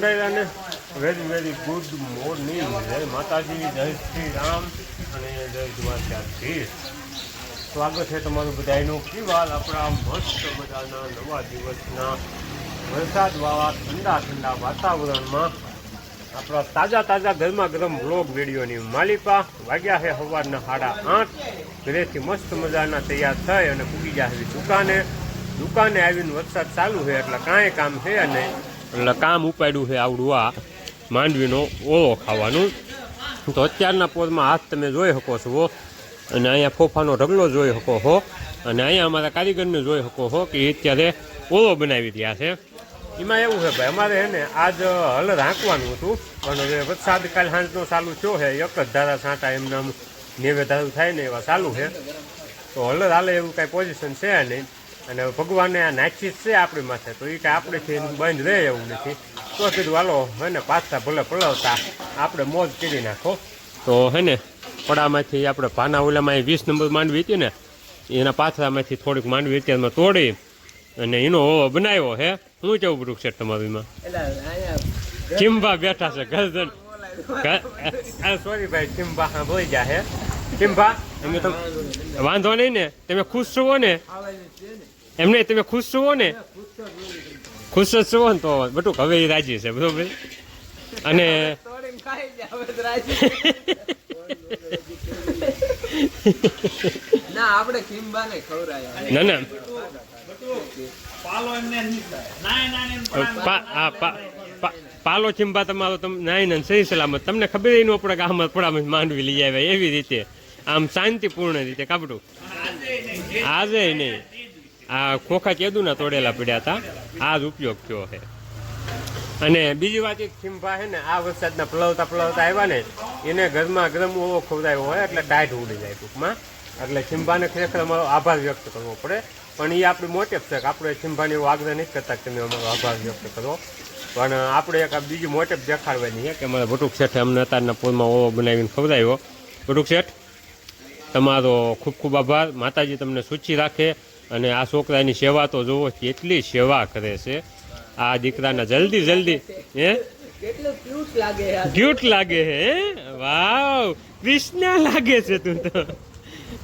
મંડાયેલાને very very good morning જય માતાજી, જય શ્રી રામ અને જય દ્વારકાધીશ. સ્વાગત છે તમારું બધાનું કેવાલ આપણા મસ્ત મજાના નવા દિવસના વરસાદ વાવા ઠંડા ઠંડા વાતાવરણમાં આપણા તાજા તાજા ગરમા ગરમ વ્લોગ વિડીયોની માલિકા વાગ્યા છે સવારના સાડા આઠ. ઘરેથી મસ્ત મજાના તૈયાર થઈ અને પૂગી છે દુકાને. દુકાને આવીને વરસાદ ચાલુ છે, એટલે કાંઈ કામ છે નહીં. એટલે કામ ઉપાડ્યું છે આવડું આ માંડવીનો ઓળો ખાવાનું. તો અત્યારના પોરમાં હાથ તમે જોઈ શકો છો અને અહીંયા ફોફાનો ઢગલો જોઈ શકો છો અને અહીંયા અમારા કારીગરને જોઈ શકો છો કે એ અત્યારે ઓળો બનાવી રહ્યા છે. એમાં એવું છે ભાઈ, અમારે એને આજ હલ હાંકવાનું હતું. પણ હવે વરસાદ કાલ સાંજનો ચાલુ થયો છે. એક જ ધારા સાંટા એમના નેવે ધારું થાય ને એવા ચાલુ છે. તો હલર હાલે એવું કાંઈ પોઝિશન છે નહીં. અને ભગવાને આ નાચી છે આપણી માથે. તો એ કાંઈ આપણેથી એનું બંધ રહે એવું નથી. તો કીધું હાલો હે ને પાછા ભલે પલાવતા. આપણે મોજ કરી નાખો. તો હે ને પડામાંથી આપણે પાના ઓલામાં વીસ નંબર માંડવી હતી ને એના પાથરામાંથી થોડીક માંડવી અત્યારમાં તોડી અને એનો ઓવો બનાવ્યો હે. શું કેવું વૃક્ષ છે તમારીમાં? ચિંબા બેઠા છે ગરદન સોરી ભાઈ ચિંબા હા બોલી ગયા હે. ચિંબા તમે વાંધો નહીં ને તમે ખુશ છો ને. એમ નહીં તમે ખુશ છો ને? ખુશ જ છો ને તો બટુક હવે એ રાજી છે બરોબર? અને ના આપણે કિંબાને ખવડાયા. ના ના. પાલો એમને નાય નાય એમ પા- પા- પા- પાલો ચિંબા તમારો નાય ના સહી સલામત. તમને ખબર એનું ન પડે કે આમાં પડામાં માંડવી લઈ આવ્યા એવી રીતે. આમ શાંતિપૂર્ણ રીતે કાપડું. આજે નહીં. આ ખોખા કેદુના તોડેલા પડ્યા હતા. આ જ ઉપયોગ થયો છે. અને બીજી વાત એક ખીંભા છે ને, આ વરસાદના પલવતા પલવતા આવ્યા ને, એને ઘરમાં ગરમ ઓવો ખવડાવ્યો હોય એટલે ટાઈટ ઉડી જાય ટૂંકમાં. એટલે ખીંભાને ખરેખર અમારો આભાર વ્યક્ત કરવો પડે. પણ એ આપણી મોટેપ છે કે આપણે ખીંભાને એવો આગ્રહ નથી કરતા કે તમે અમારો આભાર વ્યક્ત કરો. પણ આપણે એક બીજી મોટેપ દેખાડવાની છે કે અમારા ભટુક શેઠે અમને અત્યારના પૂરમાં ઓવો બનાવીને ખવડાવ્યો. ભટુક શેઠ તમારો ખૂબ ખૂબ આભાર. માતાજી તમને સૂચી રાખે. અને આ છોકરાની સેવા તો જુઓ કેટલી સેવા કરે છે. આ દીકરાના જલ્દી જલ્દી હે? ક્યુટ લાગે હે વાવ! કૃષ્ણ લાગે છે તું તો.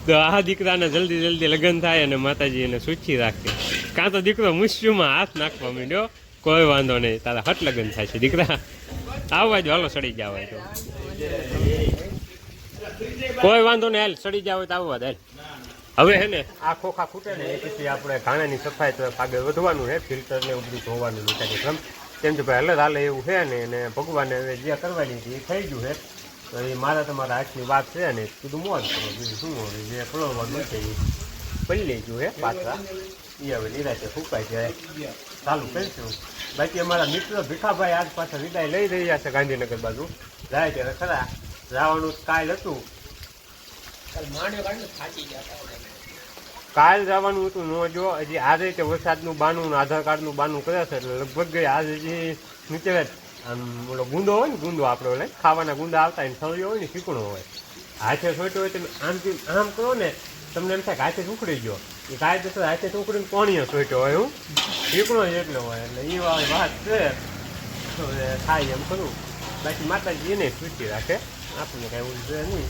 તો આ દીકરાને જલ્દી જલ્દી લગ્ન થાય અને માતાજી એને સૂચી રાખે. કાં તો દીકરો મુસ્યુમાં હાથ નાખવા માંડ્યો? કોઈ વાંધો નહીં તારા હટ લગ્ન થાય છે દીકરા. આવવા જો હાલો સડી જાવ તો. કોઈ વાંધો નહીં હાલ સડી જાવ તો આવવા દે. હવે હે ને? આ ખોખા ખૂટે ને એ પછી આપણે ઘાણાની સફાઈ તો આગળ વધવાનું છે ફિલ્ટર ને એવું બધું ધોવાનું નીકળે ક્રમ કેમ કે ભાઈ હલર હાલે એવું છે ને એને ભગવાને હવે જે કરવાની હતી એ થઈ ગયું છે તો એ મારા તમારા હાથની વાત છે ને કીધું મોજ કરો બીજું શું હવે જે ફળવાનું છે એ લઈ ગયું છે પાછા. એ હવે નિરાશે ફૂંકાઈ જાય. ચાલુ કરીશું બાકી અમારા મિત્ર ભીખાભાઈ આજ પાછા વિદાય લઈ રહ્યા છે ગાંધીનગર બાજુ. જાય ત્યારે ખરા. જવાનું કાલ હતું. માણ્યો કાઢને થાકી ગયા કાલ જવાનું હતું, ન જો, હજી આ રીતે વરસાદનું બાનું આધાર કાર્ડનું બાનું કરે છે, એટલે લગભગ આજ હજી નીચે આમ ઓલો ગુંદો હોય ને, ગુંદો આપણે ઓલે ખાવાના ગુંદા આવતા હોય ને સળિયો હોય ને, ચીકણો હોય. હાથે સોટ્યો હોય તમે આમથી આમ કરો ને, તમને એમ થાય કે હાથે ઉખડી ગયો. એ કાયદેસર હાથે ઉખડીને કોણીએ સોટ્યો હોય, હું. ચીકણો જ એટલો હોય, એટલે એ વાત છે. થાય એમ કરું બાકી માતાજી એને સૂચી રાખે. આપણને કાંઈ છે નહીં.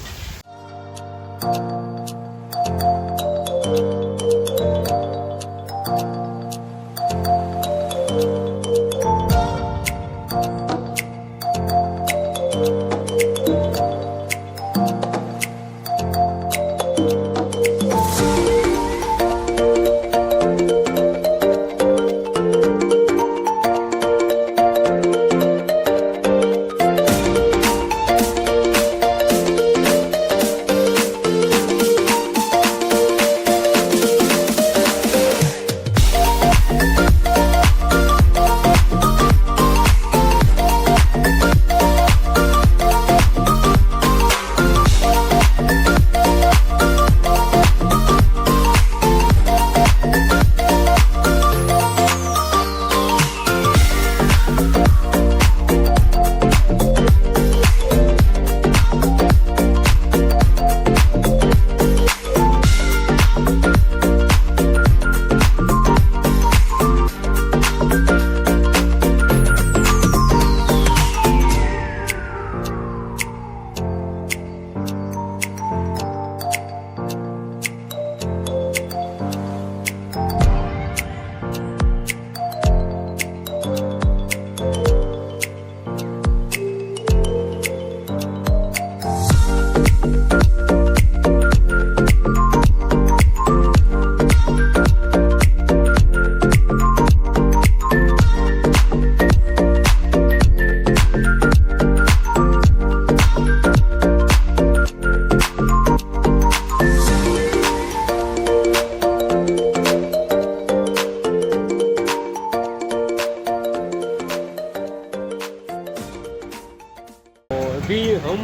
अभी हम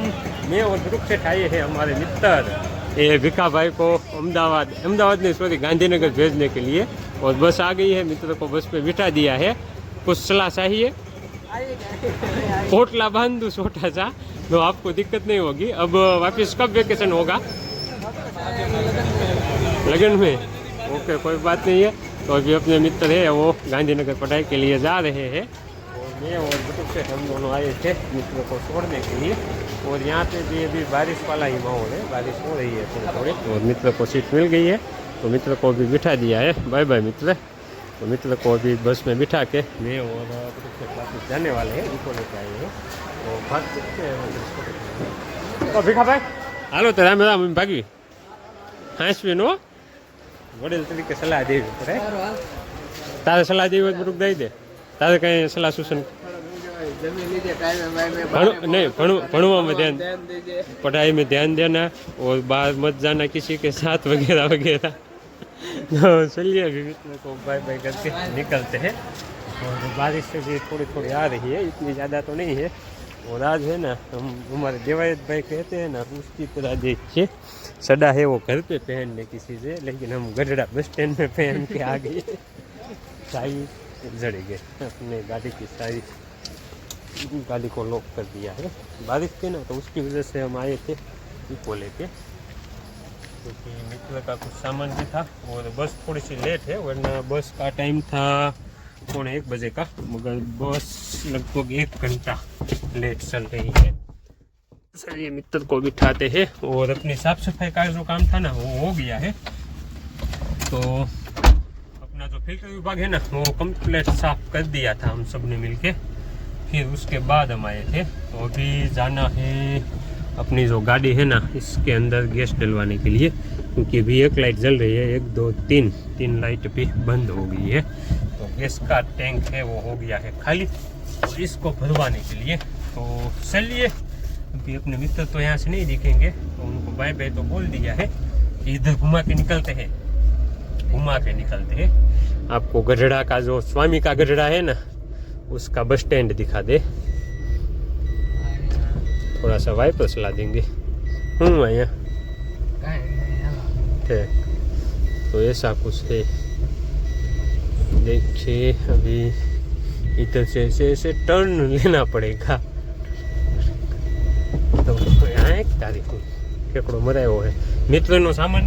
मैं और सेठ आए हैं हमारे मित्र। ये भिखा भाई को अहमदाबाद अहमदाबाद ने सॉरी गांधीनगर भेजने के लिए और बस आ गई है, मित्र को बस पे बिठा दिया है। कुछ सलाह चाहिए? पोटला बाँध छोटा सा। तो आपको दिक्कत नहीं होगी। अब वापस कब वेकेशन होगा? लगन में। ओके कोई बात नहीं है। तो अभी अपने मित्र है, वो गांधीनगर पढ़ाई के लिए जा रहे हैं। और मैं और बटुक से हम दोनों आए थे मित्र को छोड़ने के लिए और यहाँ पे भी अभी बारिश वाला ही माहौल है बारिश हो रही है थोड़ी थोड़ी और मित्र को सीट मिल गई है तो मित्र को अभी बिठा दिया है बाय बाय मित्र तो मित्र को अभी बस में बिठा के मैं और बटुक से वापस जाने वाले हैं उनको लेके आए हैं तो बात करते हैं और इसको देखते हैं। तो ભીખા ભાઈ હાલો તો રામે રામ એમ ભાગી હાંસવી નો વડીલ તરીકે સલાહ દેવી પડે સારું હાલ. તારે સલાહ દેવી હોય તો બધું દઈ દે તારે કઈ સલાહ સૂચન જમી લીધે ટાઈમે બાઈમે ભણું બારે નહીં ભણું ભણવામાં ધ્યાન ધ્યાન દીજે पढ़ाई में ध्यान देना और बाहर मत जाना किसी के साथ वगैरह वगैरह तो चलिए अभी मित्रों को बाय बाय करके निकलते हैं और बारिश से भी थोड़ी थोड़ी आ रही है इतनी ज़्यादा तो नहीं है और आज है ना हम हमारे देवायत भाई कहते हैं ना उसकी तरह देखिए सड़ा है वो घर पे पहनने किसी से लेकिन हम गढ़ड़ा बस स्टैंड में पहन के आ गए साई जड़ गए अपने गाड़ी की साई गाड़ी को लॉक कर दिया है। बारिश थी ना तो उसकी वजह से हम आए थे इको लेके। क्योंकि तो मित्र का कुछ सामान भी था और बस थोड़ी सी लेट है, वरना बस का टाइम था पौने एक बजे का, मगर बस लगभग एक घंटा लेट चल रही है। चलिए मित्र को बिठाते हैं और अपनी साफ़ सफ़ाई का जो काम था ना, वो हो गया है। तो फ़िल्टर विभाग है ना, वो कंप्लीट साफ़ कर दिया था हम सबने मिलके। फिर उसके बाद हम आए थे। तो अभी जाना है अपनी जो गाड़ी है ना, इसके अंदर गैस डलवाने के लिए, क्योंकि अभी एक लाइट जल रही है, एक, दो, तीन तीन लाइट भी बंद हो गई है। तो गैस का टैंक है, वो हो गया है खाली। तो इसको भरवाने के लिए तो चलिए। अभी अपने मित्र तो यहाँ से नहीं दिखेंगे तो उनको बाय बाय तो बोल दिया है कि इधर घुमा के निकलते हैं। घुमा के निकलते हैं आपको गढ़ड़ा का जो स्वामी का गढ़ड़ा है ना उसका बस स्टैंड दिखा दे थोड़ा सा वाइपर चला देंगे हूँ आया કાંઈ નહીં હાલો. थे तो ऐसा कुछ है देखिए अभी इधर से ऐसे ऐसे टर्न लेना पड़ेगा તો આ એક તારીખ કેકડો મરાયો હે મિત્રનો સામાન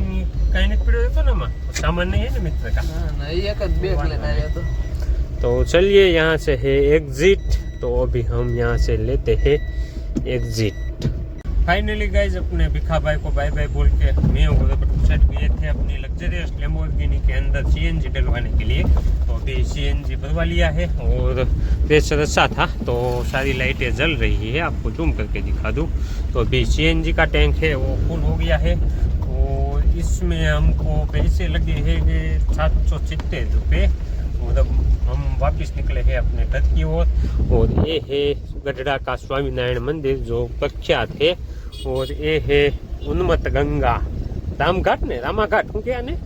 કાંઈ નથી પડ્યો હતો ને આમાં सामान्य है ना मित्र का? हाँ, एक लेना है तो। तो चलिए यहाँ से है एग्जिट तो अभी हम यहाँ से लेते हैं एग्जिट फाइनली गाइज़ अपने भिखा भाई को बाय बाय बोल के मैं सेट गए थे अपनी लग्जरियस लेम्बोर्गिनी के अंदर सीएनजी डलवाने के लिए। तो अभी सीएनजी भरवा लिया है और प्रेशर अच्छा था। तो सारी लाइटें जल रही है। आपको जूम करके दिखा दूँ। तो अभी सीएनजी का टैंक है वो फुल हो गया है। इसमें हमको पैसे लगे हैं सात सौ सितर रुपये मतलब हम वापस निकले हैं अपने घर की ओर। और, ये है गढ़ा का स्वामीनारायण मंदिर जो प्रख्यात है। और ये है उन्मत गंगा। रामघाट ने? रामाघाट हूँ क्या ने?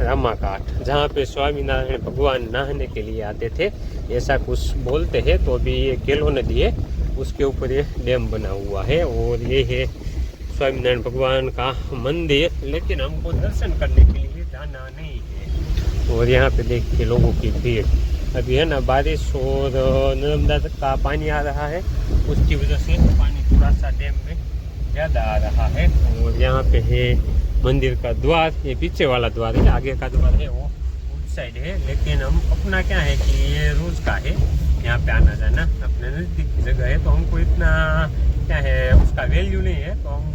रामाघाट जहाँ पे स्वामीनारायण भगवान नहाने के लिए आते थे। ऐसा कुछ बोलते हैं तो अभी ये केलो नदी है उसके ऊपर ये डैम बना हुआ है। और ये है स्वामीनारायण भगवान का मंदिर, लेकिन हमको दर्शन करने के लिए जाना नहीं है। और यहाँ पे देखिए लोगों की भीड़। अभी है ना बारिश और नर्मदा का पानी आ रहा है। उसकी वजह से पानी थोड़ा सा डैम में ज़्यादा आ रहा है। और यहाँ पे है मंदिर का द्वार, ये पीछे वाला द्वार है, आगे का द्वार है, वो उस साइड है। लेकिन हम अपना क्या है कि ये रोज का है। यहाँ पे आना जाना अपने नज़दीक की जगह है तो हमको इतना क्या है, उसका वैल्यू नहीं है। तो हम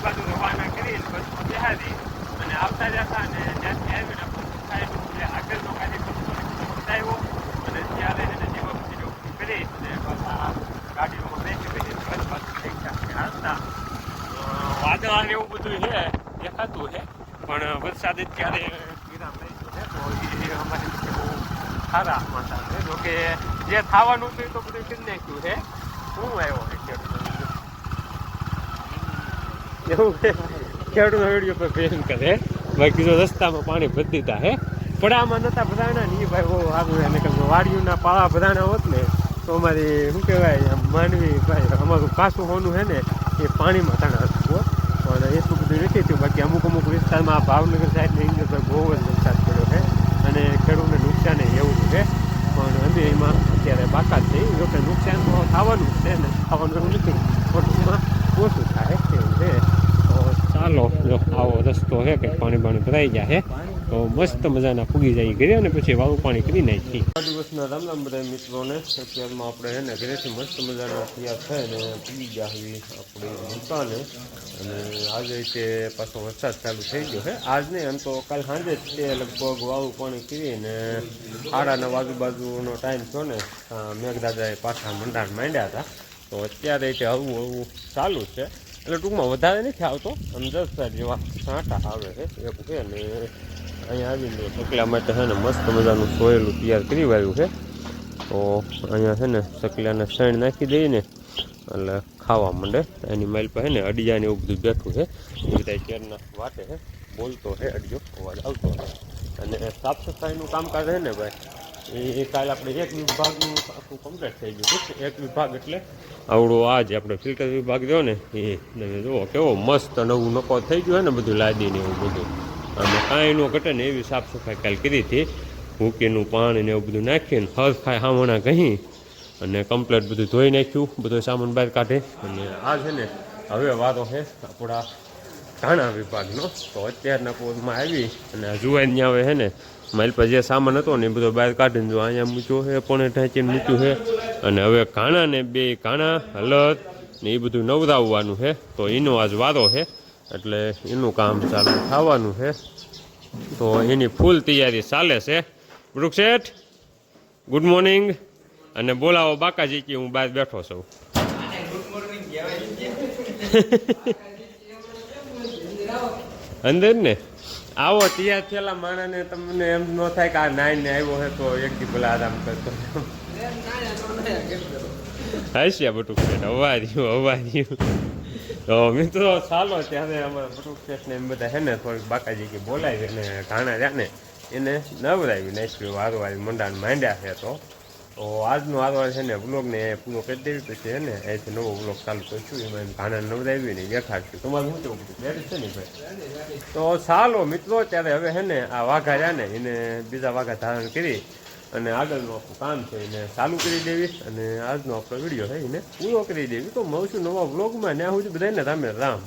બાજુ રવાના કરી બસમાં બેહાડી અને આવતા જતા અને ત્યાંથી આવીને આપણે સાહેબ આગળનો કાર્યક્રમ બતાવ્યો અને ત્યારે એને જેવા કરી અને આ ગાડીઓમાં બેસી બેસી થઈ ગયા હાલતા વાદળા ને એવું બધું છે દેખાતું છે પણ વરસાદ અત્યારે વિરામ લઈ ગયો છે તો એ અમારી સારા સમાચાર જોકે જે થવાનું હતું તો બધું કરી નાખ્યું છે શું આવ્યો છે ખેડૂતો એવું ખેડૂતો વીડિયો પર પ્રેમ કરે બાકી જો રસ્તામાં પાણી ભરી દીધા, હે? પડામાં નતા બધાના નહીં ભાઈ બહુ સારું એને કે વાડીઓના પાળા બધાના હોત ને, તો અમારી, શું કહેવાય, આમ માનવી ભાઈ, અમારું પાસું હોનું છે ને, એ પાણીમાં તણા હતું હો. પણ એટલું બધું નથી થયું બાકી અમુક અમુક વિસ્તારમાં આ ભાવનગર સાઈડની તો બહુ જ વરસાદ પડ્યો છે. અને ખેડૂતને નુકસાન એવું છે. પણ અમે એમાં અત્યારે બાકાત થઈ જોકે નુકસાન તો થવાનું છે ને થવાનું નથી, પણ ઓછું થાય. છે ચાલો જો આવો રસ્તો છે કે પાણી પાણી ભરાઈ જાય તો મસ્ત મજાના ફૂગી જાય ઘરે અને પછી વાવું પાણી કરી નાખી આ દિવસના રામ રામ બધા મિત્રોને, અત્યારમાં આપણે એને ઘરેથી મસ્ત મજાના તૈયાર ને પૂગી ગયા આવી આપણી દુકાને. અને આજે રીતે પાછો વરસાદ ચાલુ થઈ ગયો છે આજ નહીં, આમ તો કાલ સાંજે જ તે લગભગ વાવું પાણી કરીને સાડા નવ આજુબાજુનો ટાઈમ થયો ને મેઘદાદાએ પાછા મંડાણ માંડ્યા હતા. તો અત્યારે તે હવું હવું ચાલુ છે. એટલે ટૂંકમાં વધારે નથી આવતો. દસ જેવા છાંટા આવે છે એવું છે ને અહીંયા આવીને ચકલા માટે છે ને મસ્ત મજાનું સોયેલું તૈયાર કરી વાળ્યું છે. તો અહીંયા છે ને ચકલાને શણ નાખી દઈએ ને એટલે ખાવા માંડે. એની માઇલ પર ને અડિયાને એવું બધું બેઠું છે. એ બધા કેરના વાટે છે, બોલતો છે અડિયો, અવાજ આવતો અને સાફ સફાઈનું કામકાજ છે ને ભાઈ? એ કાલે આપણે એક વિભાગનું આખું કમ્પ્લીટ થઈ ગયું છે. એક વિભાગ એટલે આવડો આ જે આપણે ફિલ્ટર વિભાગ જો ને, એ તમે જુઓ કેવો મસ્ત નવું નકો થઈ ગયું છે ને બધું લાદીને એવું બધું. અને કાંઈ ન ઘટે ને એવી સાફ સફાઈ કાલ કરી હતી. મૂકીનું પાણી ને એવું બધું નાખીને હર ખાય હામણા કહી અને કમ્પ્લેટ બધું ધોઈ નાખ્યું, બધો સામાન બહાર કાઢે. અને આ છે ને, હવે વારો છે આપણા ધાણા વિભાગનો. તો અત્યારના પોઝમાં આવી અને જુવાન ત્યાં આવે છે ને મારી પાસે જે સામાન હતો ને એ બધો બહાર કાઢીને જો અહીંયા મૂક્યો છે, પણ ઢાંચીને મૂક્યું છે. અને હવે કાણાને બે કાણા હલત ને એ બધું નવરાવવાનું છે. તો એનો આજ વારો છે. એટલે એનું કામ ચાલુ થવાનું છે. તો એની ફૂલ તૈયારી ચાલે છે. વૃક્ષેઠ, ગુડ મોર્નિંગ. અને બોલાવો બાકાજી કે હું બહાર બેઠો છું. અંદર ને આવો તૈયાર થયેલા માણસને તમને એમ ન થાય કે આ નાઈને આવ્યો હોય તો એક દી ભલે આરામ કરતો. હસ્યા બટુક રહ્યું હવા રહ્યું તો મિત્રો, ચાલો ત્યારે અમારા બટુક સેટને એમ બધા હે ને થોડીક બાકાજી કે બોલાવી ને, ઘાણા રહ્યા ને એને નવરાવી નાખ્યું વારું વારી મંડાણ માંડ્યા છે તો. તો આજનો આરવાર છે ને બ્લોગને પૂરો કરી દેવી પછી છે ને અહીંથી નવો બ્લોગ ચાલુ કરીશું. એમાં ઘાણા નવરાવી ને દેખાડશું. તમારું શું કેવું બધું છે ને ભાઈ? તો ચાલો મિત્રો, ત્યારે હવે છે ને આ વાઘા રહ્યા ને, એને બીજા વાઘા ધારણ કરી અને આગળનું આપણું કામ છે એને ચાલુ કરી દેવી અને આજનો આપણો વીડિયો છે એને પૂરો કરી દેવી. તો મળશું નવા બ્લોગમાં ત્યાં સુધી બધાને રામે રામ.